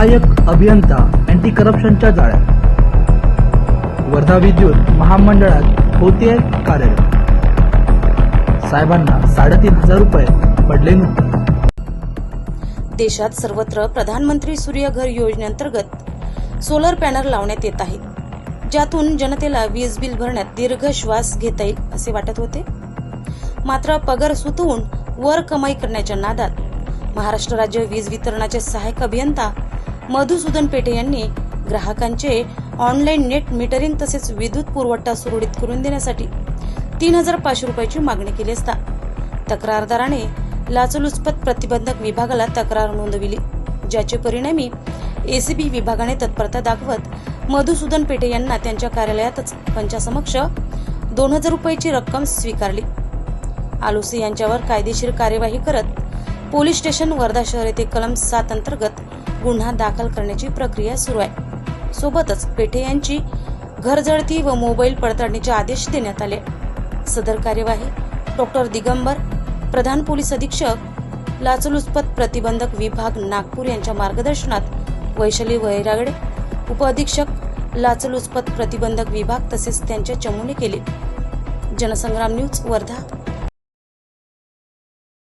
सहाय्यक अभियंता अँटी करप्शनच्या जाळ्यात. वर्धा विद्युत महामंडळात होते कार्यरत. साहेबांना साडेतीन हजार रुपये पडले नव्हते. देशात सर्वत्र प्रधानमंत्री सूर्यघर योजनेअंतर्गत सोलर पॅनल लावण्यात येत आहे. ज्यातून जनतेला वीज बिल भरण्यात दीर्घ श्वास घेता येईल असे वाटत होते. मात्र पगार सुतवून वर कमाई करण्याच्या नादात महाराष्ट्र राज्य वीज वितरणाचे सहाय्यक अभियंता मधुसूदन पेठे यांनी ग्राहकांचे ऑनलाईन नेट मीटरिंग तसेच विद्युत पुरवठा सुरळीत करून देण्यासाठी तीन हजार पाचशे रुपयाची मागणी केली असता तक्रारदाराने लाचलुचपत प्रतिबंधक विभागाला तक्रार नोंदविली ज्याचे परिणामी एसीबी विभागाने तत्परता दाखवत मधुसूदन पेठे यांना त्यांच्या कार्यालयातच पंचासमक्ष दोन हजार रुपयाची रक्कम स्वीकारली. आलुसी यांच्यावर कायदेशीर कार्यवाही करत पोलीस स्टेशन वर्धा शहर येथे कलम सात अंतर्गत गुन्हा दाखल करण्याची प्रक्रिया सुरू आहे. सोबतच पेठे यांची घरजळती व मोबाईल पडताळणीचे आदेश देण्यात आले. सदर कार्यवाही डॉक्टर दिगंबर प्रधान पोलीस अधीक्षक लाचलुचपत प्रतिबंधक विभाग नागपूर यांच्या मार्गदर्शनात वैशाली वैरागडे उपअधीक्षक लाचलुचपत प्रतिबंधक विभाग तसेच त्यांच्या चमूने केले. जनसंग्राम न्यूज वर्धा.